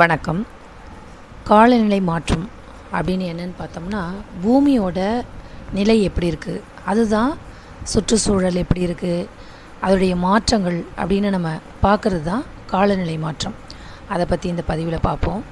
வணக்கம். காலநிலை மாற்றம் அப்படின்னு என்னன்னு பார்த்தோம்னா பூமியோட நிலை எப்படி இருக்குது அதுதான் சுற்றுச்சூழல் எப்படி இருக்குது அதோடைய மாற்றங்கள் அப்படின்னு நம்ம பார்க்குறது தான் காலநிலை மாற்றம். அதை பற்றி இந்த பதிவில் பார்ப்போம்.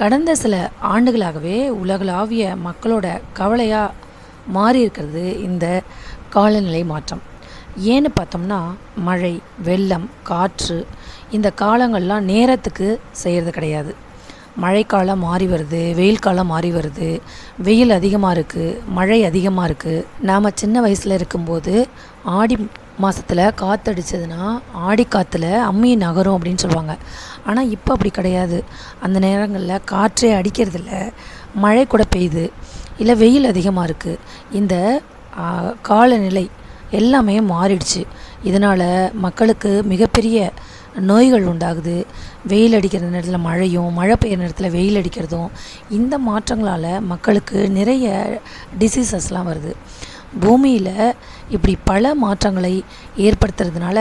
கடந்த சில ஆண்டுகளாகவே உலகளாவிய மக்களோட கவலையாக மாறி இருக்கிறது இந்த காலநிலை மாற்றம். ஏன்னு பார்த்தோம்னா மழை வெள்ளம் காற்று இந்த காலங்கள்லாம் நேரத்துக்கு செய்கிறது கிடையாது. மழைக்காலம் மாறி வருது வெயில் காலம் மாறி வருது வெயில் அதிகமாக இருக்குது மழை அதிகமாக இருக்குது நாம் சின்ன வயசில் இருக்கும்போது ஆடி மாதத்தில் காற்றடிச்சதுன்னா ஆடி காற்றுல அம்மி நகரும் அப்படின்னு சொல்லுவாங்க. ஆனால் இப்போ அப்படி கிடையாது. அந்த நேரங்களில் காற்றே அடிக்கிறதில்ல மழை கூட பெய்யுது இல்லை வெயில் அதிகமாக இருக்குது இந்த காலநிலை எல்லாமே மாறிடுச்சு. இதனால் மக்களுக்கு மிகப்பெரிய நோய்கள் உண்டாகுது. வெயில் அடிக்கிற நேரத்தில் மழையும் மழை பெய்கிற நேரத்தில் வெயில் அடிக்கிறதும் இந்த மாற்றங்களால் மக்களுக்கு நிறைய டிசீசஸ்லாம் வருது. பூமியில் இப்படி பல மாற்றங்களை ஏற்படுத்துறதுனால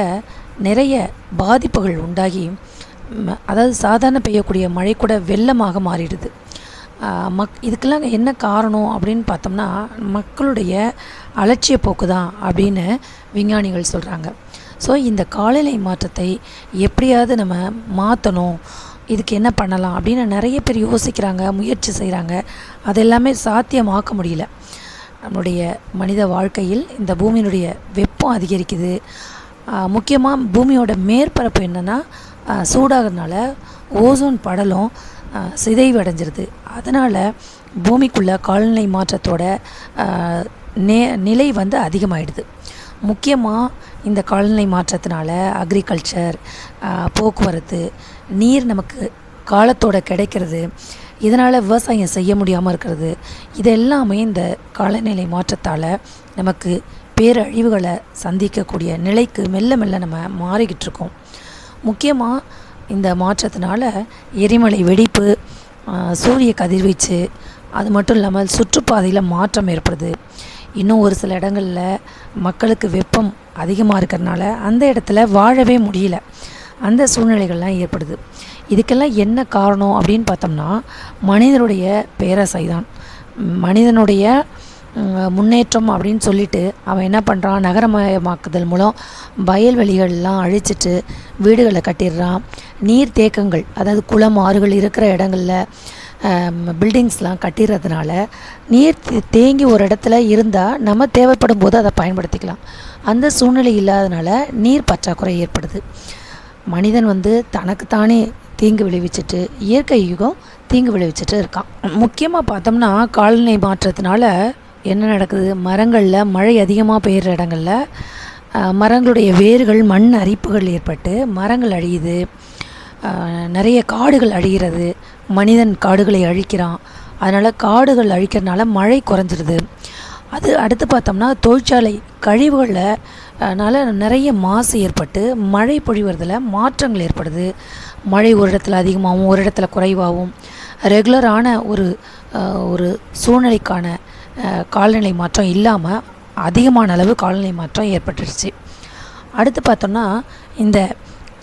நிறைய பாதிப்புகள் உண்டாகி அதாவது சாதாரண பெய்யக்கூடிய மழை கூட வெள்ளமாக மாறிடுது. மக் இதுக்கெல்லாம் என்ன காரணம் அப்படின்னு பார்த்தோம்னா மக்களுடைய அலட்சிய போக்கு தான் அப்படின்னு விஞ்ஞானிகள் சொல்கிறாங்க ஸோ இந்த காலநிலை மாற்றத்தை எப்படியாவது நம்ம மாற்றணும் இதுக்கு என்ன பண்ணலாம் அப்படின்னு நிறைய பேர் யோசிக்கிறாங்க முயற்சி செய்கிறாங்க அது எல்லாமே சாத்தியமாக்க முடியல. நம்மளுடைய மனித வாழ்க்கையில் இந்த பூமியினுடைய வெப்பம் அதிகரிக்குது. முக்கியமாக பூமியோட மேற்பரப்பு என்னென்னா சூடாகிறதுனால ஓசோன் படலம் சிதைவடைஞ்சிருது. அதனால் பூமிக்குள்ளே காலநிலை மாற்றத்தோட நே நிலை வந்து அதிகமாயிடுது. முக்கியமாக இந்த காலநிலை மாற்றத்தினால அக்ரிகல்ச்சர் போக்குவரத்து நீர் நமக்கு காலத்தோட கிடைக்கிறது இதனால் விவசாயம் செய்ய முடியாமல் இருக்கிறது இது எல்லாமே இந்த காலநிலை மாற்றத்தால் நமக்கு பேரழிவுகளை சந்திக்கக்கூடிய நிலைக்கு மெல்ல மெல்ல நம்ம மாறிக்கிட்டு இருக்கோம் முக்கியமாக இந்த மாற்றத்தினால எரிமலை வெடிப்பு சூரிய கதிர்வீச்சு அது மட்டும் இல்லாமல் சுற்றுப்பாதையில் மாற்றம் ஏற்படுது. இன்னும் ஒரு சில இடங்களில் மக்களுக்கு வெப்பம் அதிகமாக இருக்கிறனால அந்த இடத்துல வாழவே முடியல. அந்த சூழ்நிலைகள்லாம் ஏற்படுது. இதுக்கெல்லாம் என்ன காரணம் அப்படின்னு பார்த்தோம்னா மனிதனுடைய பேரசைதான். மனிதனுடைய முன்னேற்றம் அப்படின்னு சொல்லிட்டு அவன் என்ன பண்ணுறான் நகரமயமாக்குதல் மூலம் வயல்வெளிகள்லாம் அழிச்சிட்டு வீடுகளை கட்டிடுறான். நீர் தேக்கங்கள் அதாவது குளம் ஆறுகள் இருக்கிற இடங்களில் பில்டிங்ஸ்லாம் கட்டிடுறதுனால நீர் தே- தேங்கி ஒரு இடத்துல இருந்தால் நம்ம தேவைப்படும் போது அதை பயன்படுத்திக்கலாம். அந்த சூழ்நிலை இல்லாதனால நீர் பற்றாக்குறை ஏற்படுது. மனிதன் வந்து தனக்குத்தானே தீங்கு விளைவிச்சிட்டு இயற்கை யுகம் தீங்கு விளைவிச்சிட்டு இருக்கான். முக்கியமாக பார்த்தோம்னா காலநிலை மாற்றத்தினால என்ன நடக்குது? மரங்களில் மழை அதிகமாக பெய்கிற இடங்களில் மரங்களுடைய வேர்கள் மண் அரிப்புகள் ஏற்பட்டு மரங்கள் அழியுது. நிறைய காடுகள் அழிகிறது. மனிதன் காடுகளை அழிக்கிறான். அதனால் காடுகள் அழிக்கிறதுனால மழை குறைஞ்சிருது. அது அடுத்து பார்த்தோம்னா தொழிற்சாலை கழிவுகளில் அதனால் நிறைய மாசு ஏற்பட்டு மழை பொழிவதில் மாற்றங்கள் ஏற்படுது. மழை ஒரு இடத்துல அதிகமாகவும் ஒரு இடத்துல குறைவாகவும். ரெகுலரான ஒரு ஒரு சூழ்நிலைக்கான காலநிலை மாற்றம் இல்லாமல் அதிகமான அளவு காலநிலை மாற்றம் ஏற்பட்டுருச்சு. அடுத்து பார்த்தோம்னா இந்த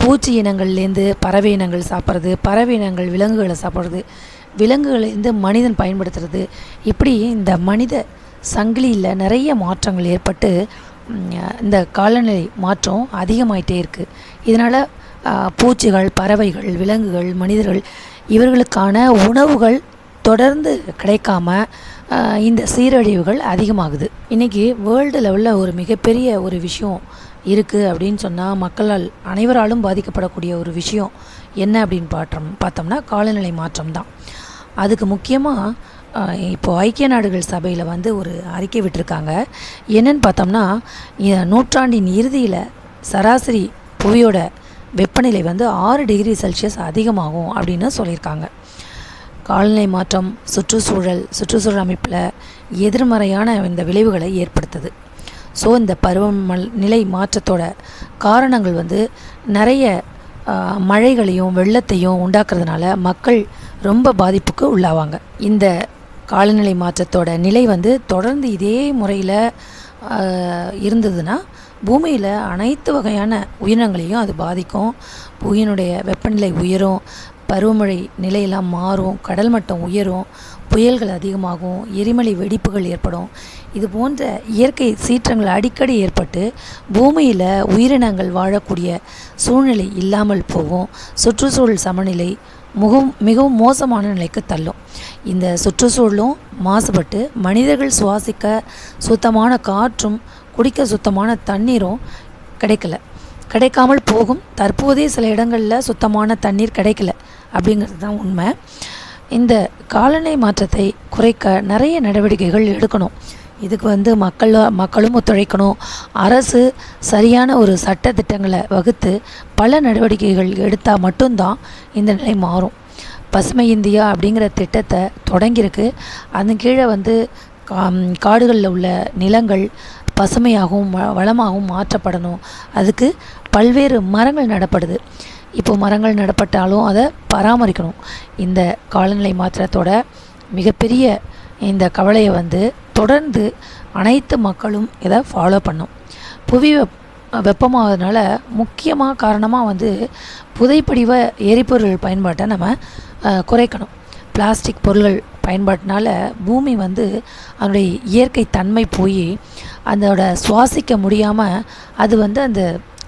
பூச்சி இனங்கள்லேருந்து பறவை இனங்கள் சாப்பிட்றது பறவை இனங்கள் விலங்குகளை சாப்பிட்றது விலங்குகள்லேருந்து மனிதன் பயன்படுத்துறது. இப்படி இந்த மனித சங்கிலியில் நிறைய மாற்றங்கள் ஏற்பட்டு இந்த காலநிலை மாற்றம் அதிகமாயிட்டே இருக்குது இதனால் பூச்சிகள் பறவைகள் விலங்குகள் மனிதர்கள் இவர்களுக்கான உணவுகள் தொடர்ந்து கிடைக்காம இந்த சீரழிவுகள் அதிகமாகுது. இன்றைக்கி வேர்ல்டு லெவலில் ஒரு மிகப்பெரிய ஒரு விஷயம் இருக்குது அப்படின்னு சொன்னால் மக்களால் அனைவராலும் பாதிக்கப்படக்கூடிய ஒரு விஷயம் என்ன அப்படின்னு பார்த்தோம் பார்த்தோம்னா காலநிலை மாற்றம் தான். அதுக்கு முக்கியமாக இப்போ ஐக்கிய நாடுகள் சபையில் வந்து ஒரு அறிக்கை விட்டுருக்காங்க. என்னன்னு பார்த்தோம்னா நூற்றாண்டின் இறுதியில் சராசரி புவியோட வெப்பநிலை வந்து ஆறு டிகிரி செல்சியஸ் அதிகமாகும் அப்படின்னு சொல்லியிருக்காங்க. காலநிலை மாற்றம் சுற்றுச்சூழல் சுற்றுச்சூழல் அமைப்பில் எதிர்மறையான இந்த விளைவுகளை ஏற்படுத்துது. ஸோ இந்த பருவமல் நிலை மாற்றத்தோட காரணங்கள் வந்து நிறைய மழைகளையும் வெள்ளத்தையும் உண்டாக்குறதுனால மக்கள் ரொம்ப பாதிப்புக்கு உள்ளாவாங்க. இந்த காலநிலை மாற்றத்தோட நிலை வந்து தொடர்ந்து இதே முறையில் இருந்ததுன்னா பூமியில் அனைத்து வகையான உயிரினங்களையும் அது பாதிக்கும். புவியினுடைய வெப்பநிலை உயரும் பருவமழை நிலையெல்லாம் மாறும் கடல் மட்டம் உயரும் புயல்கள் அதிகமாகும் எரிமலை வெடிப்புகள் ஏற்படும். இது போன்ற இயற்கை சீற்றங்கள் அடிக்கடி ஏற்பட்டு பூமியில் உயிரினங்கள் வாழக்கூடிய சூழ்நிலை இல்லாமல் போகும். சுற்றுச்சூழல் சமநிலை முகவும் மிகவும் மோசமான நிலைக்கு தள்ளும். இந்த சுற்றுச்சூழலும் மாசுபட்டு மனிதர்கள் சுவாசிக்க சுத்தமான காற்றும் குடிக்க சுத்தமான தண்ணீரும் கிடைக்கல. கிடைக்காமல் போகும். தற்போதைய சில இடங்களில் சுத்தமான தண்ணீர் கிடைக்கல. அப்படிங்கிறது தான் உண்மை. இந்த காலநிலை மாற்றத்தை குறைக்க நிறைய நடவடிக்கைகள் எடுக்கணும். இதுக்கு வந்து மக்கள் மக்களும் ஒத்துழைக்கணும். அரசு சரியான ஒரு சட்ட திட்டங்களை வகுத்து பல நடவடிக்கைகள் எடுத்தால் மட்டும்தான் இந்த நிலை மாறும். பசுமை இந்தியா அப்படிங்கிற திட்டத்தை தொடங்கியிருக்கு. அதன் கீழே வந்து கா காடுகளில் உள்ள நிலங்கள் பசுமையாகவும் வ வளமாகவும் மாற்றப்படணும். அதுக்கு பல்வேறு மரங்கள் நடப்படுது. இப்போ மரங்கள் நடப்பட்டாலும் அதை பராமரிக்கணும். இந்த காலநிலை மாற்றத்தோட மிகப்பெரிய இந்த கவலையை வந்து தொடர்ந்து அனைத்து மக்களும் இதை ஃபாலோ பண்ணும். புவி வெப் வெப்பமாகறதுனால முக்கியமாக காரணமாக வந்து புதைப்படிவ எரிபொருள் பயன்பாட்டை நம்ம குறைக்கணும். பிளாஸ்டிக் பொருள்கள் பயன்பாட்டினால பூமி வந்து அதனுடைய இயற்கை தன்மை போய் அதோட சுவாசிக்க முடியாமல் அது வந்து அந்த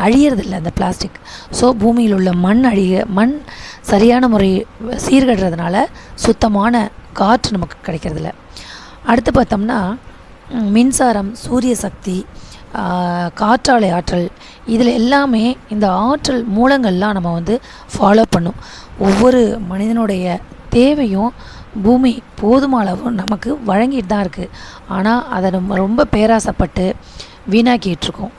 அழியறதில்ல அந்த பிளாஸ்டிக் ஸோ பூமியில் உள்ள மண் அழிய மண் சரியான முறை சீர்கடுறதுனால சுத்தமான காற்று நமக்கு கிடைக்கிறதில்ல. அடுத்து பார்த்தோம்னா மின்சாரம் சூரிய சக்தி காற்றாலை ஆற்றல் இதில் எல்லாமே இந்த ஆற்றல் மூலங்கள்லாம் நம்ம வந்து ஃபாலோ பண்ணும். ஒவ்வொரு மனிதனுடைய தேவையும் பூமி போதுமான அளவு நமக்கு வழங்கிட்டு தான் இருக்குது ஆனால் அதை நம்ம ரொம்ப பேராசைப்பட்டு வீணாக்கிட்டுருக்கோம்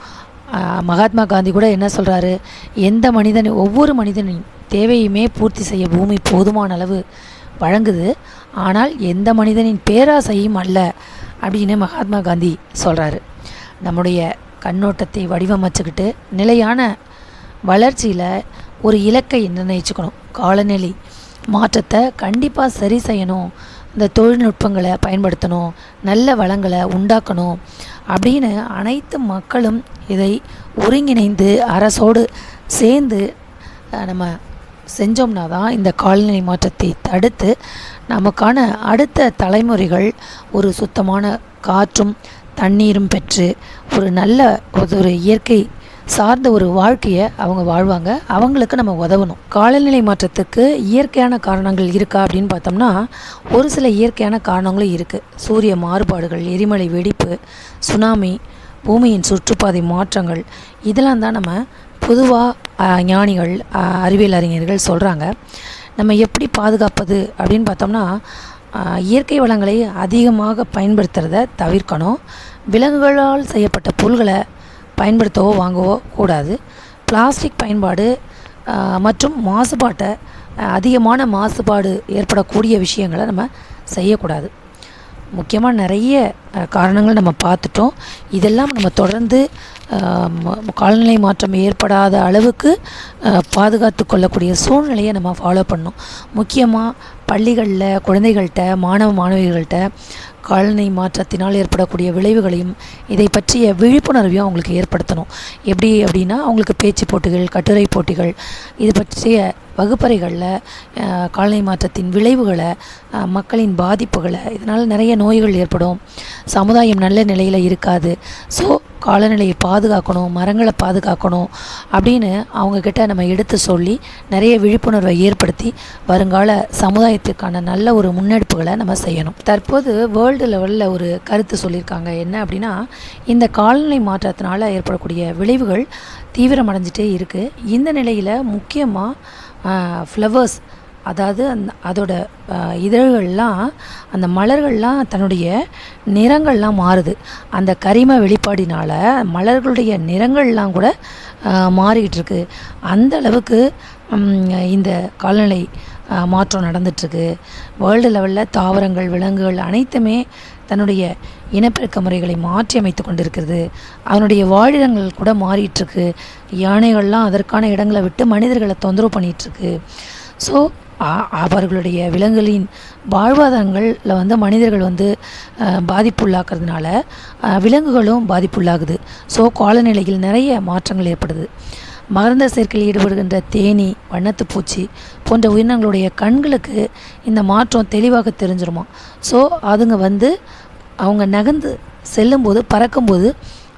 மகாத்மா காந்தி கூட என்ன சொல்கிறாரு எந்த மனிதன் ஒவ்வொரு மனிதனின் தேவையுமே பூர்த்தி செய்ய பூமி போதுமான அளவு வழங்குது. ஆனால் எந்த மனிதனின் பேராசையும் அல்ல அப்படின்னு மகாத்மா காந்தி சொல்கிறாரு நம்முடைய கண்ணோட்டத்தை வடிவமைச்சுக்கிட்டு நிலையான வளர்ச்சியில் ஒரு இலக்கை நிர்ணயிச்சுக்கணும். காலநிலை மாற்றத்தை கண்டிப்பாக சரி செய்யணும். இந்த தொழில்நுட்பங்களை பயன்படுத்தணும் நல்ல வளங்களை உண்டாக்கணும் அப்படின்னு அனைத்து மக்களும் இதை ஒருங்கிணைந்து அரசோடு சேர்ந்து நம்ம செஞ்சோம்னா தான் இந்த காலநிலை மாற்றத்தை தடுத்து நமக்கான அடுத்த தலைமுறைகள் ஒரு சுத்தமான காற்றும் தண்ணீரும் பெற்று ஒரு நல்ல ஒரு இயற்கை சார்ந்த ஒரு வாழ்க்கையை அவங்க வாழ்வாங்க. அவங்களுக்கு நம்ம உதவணும். காலநிலை மாற்றத்துக்கு இயற்கையான காரணங்கள் இருக்கா அப்படின்னு பார்த்தோம்னா ஒரு சில இயற்கையான காரணங்களும் இருக்குது சூரிய மாறுபாடுகள் எரிமலை வெடிப்பு சுனாமி பூமியின் சுற்றுப்பாதை மாற்றங்கள். இதெல்லாம் தான் நம்ம பொதுவாக ஞானிகள் அறிவியல் அறிஞர்கள் சொல்கிறாங்க நம்ம எப்படி பாதுகாப்பது அப்படின்னு பார்த்தோம்னா இயற்கை வளங்களை அதிகமாக பயன்படுத்துகிறத தவிர்க்கணும். விலங்குகளால் செய்யப்பட்ட பொருள்களை பயன்படுத்தவோ வாங்கவோ கூடாது. பிளாஸ்டிக் பயன்பாடு மற்றும் மாசுபாட்டை அதிகமான மாசுபாடு ஏற்படக்கூடிய விஷயங்களை நம்ம செய்யக்கூடாது. முக்கியமாக நிறைய காரணங்கள் நம்ம பார்த்துட்டோம். இதெல்லாம் நம்ம தொடர்ந்து காலநிலை மாற்றம் ஏற்படாத அளவுக்கு பாதுகாத்து கொள்ளக்கூடிய சூழ்நிலையை நம்ம ஃபாலோ பண்ணணும். முக்கியமாக பள்ளிகளில் குழந்தைகள்கிட்ட மாணவ மாணவிகள்கிட்ட காலநிலை மாற்றத்தினால் ஏற்படக்கூடிய விளைவுகளையும் இதை பற்றிய விழிப்புணர்வையும் அவங்களுக்கு ஏற்படுத்தணும். எப்படி அப்படின்னா அவங்களுக்கு பேச்சு போட்டிகள் கட்டுரை போட்டிகள் இது பற்றிய வகுப்பறைகளில் காலநிலை மாற்றத்தின் விளைவுகளை மக்களின் பாதிப்புகளை இதனால் நிறைய நோய்கள் ஏற்படும். சமுதாயம் நல்ல நிலையில் இருக்காது. ஸோ காலநிலையை பாதுகாக்கணும் மரங்களை பாதுகாக்கணும் அப்படின்னு அவங்கக்கிட்ட நம்ம எடுத்து சொல்லி நிறைய விழிப்புணர்வை ஏற்படுத்தி வருங்கால சமுதாயத்துக்கான நல்ல ஒரு முன்னெடுப்புகளை நம்ம செய்யணும். தற்போது வேர்ல்டு லெவலில் ஒரு கருத்து சொல்லியிருக்காங்க. என்ன அப்படின்னா இந்த காலநிலை மாற்றத்தினால ஏற்படக்கூடிய விளைவுகள் தீவிரமடைஞ்சிட்டே இருக்குது இந்த நிலையில் முக்கியமாக ஃப்ளவர்ஸ் அதாவது அந்த அதோட இதழ்கள்லாம் அந்த மலர்கள்லாம் தன்னுடைய நிறங்கள்லாம் மாறுது. அந்த கரிம வெளிப்பாடினால் மலர்களுடைய நிறங்கள்லாம் கூட மாறிக்கிட்டு இருக்கு அந்த அளவுக்கு இந்த காலநிலை மாற்றம் நடந்துட்டுருக்கு. வேர்ல்டு லெவலில் தாவரங்கள் விலங்குகள் அனைத்துமே தன்னுடைய இனப்பெருக்க முறைகளை மாற்றி அமைத்து கொண்டிருக்கிறது. அதனுடைய வாழிடங்கள் கூட மாறிட்டுருக்கு. யானைகள்லாம் அதற்கான இடங்களை விட்டு மனிதர்களை தொந்தரவு பண்ணிகிட்ருக்கு ஸோ அவர்களுடைய விலங்குகளின் வாழ்வாதாரங்களில் வந்து மனிதர்கள் வந்து பாதிப்புள்ளாக்குறதுனால விலங்குகளும் பாதிப்புள்ளாகுது. ஸோ காலநிலையில் நிறைய மாற்றங்கள் ஏற்படுது. மகரந்த சேர்க்கையில் ஈடுபடுகின்ற தேனீ வண்ணத்து பூச்சி போன்ற உயிரினங்களுடைய கண்களுக்கு இந்த மாற்றம் தெளிவாக தெரிஞ்சிருமா? ஸோ அதுங்க வந்து அவங்க நகர்ந்து செல்லும்போது பறக்கும்போது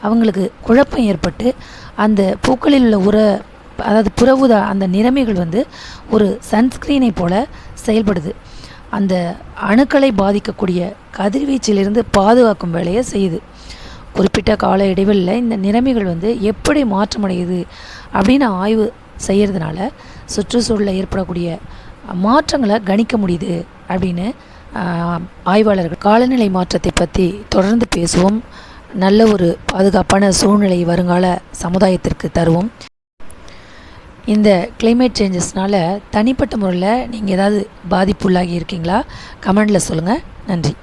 அவங்களுக்கு குழப்பம் ஏற்பட்டு அந்த பூக்களில் உள்ள உர அதாவது புறவுதா அந்த நிறமிகள் வந்து ஒரு சன்ஸ்க்ரீனை போல செயல்படுது. அந்த அணுக்களை பாதிக்கக்கூடிய கதிர்வீச்சிலிருந்து பாதுகாக்கும் வேலையை செய்யுது. குறிப்பிட்ட கால இடைவெளியில் இந்த நிறமிகள் வந்து எப்படி மாற்றமடையுது அப்படின்னு ஆய்வு செய்கிறதுனால சுற்றுச்சூழலில் ஏற்படக்கூடிய மாற்றங்களை கணிக்க முடியுது அப்படின்னு ஆய்வாளர்கள் காலநிலை மாற்றத்தை பற்றி தொடர்ந்து பேசுவோம். நல்ல ஒரு பாதுகாப்பான சூழ்நிலை வருங்கால சமுதாயத்திற்கு தருவோம். இந்த கிளைமேட் சேஞ்சஸ்னால் தனிப்பட்ட முறையில் நீங்கள் ஏதாவது பாதிப்புள்ளாகி இருக்கீங்களா? கமெண்டில் சொல்லுங்கள் நன்றி.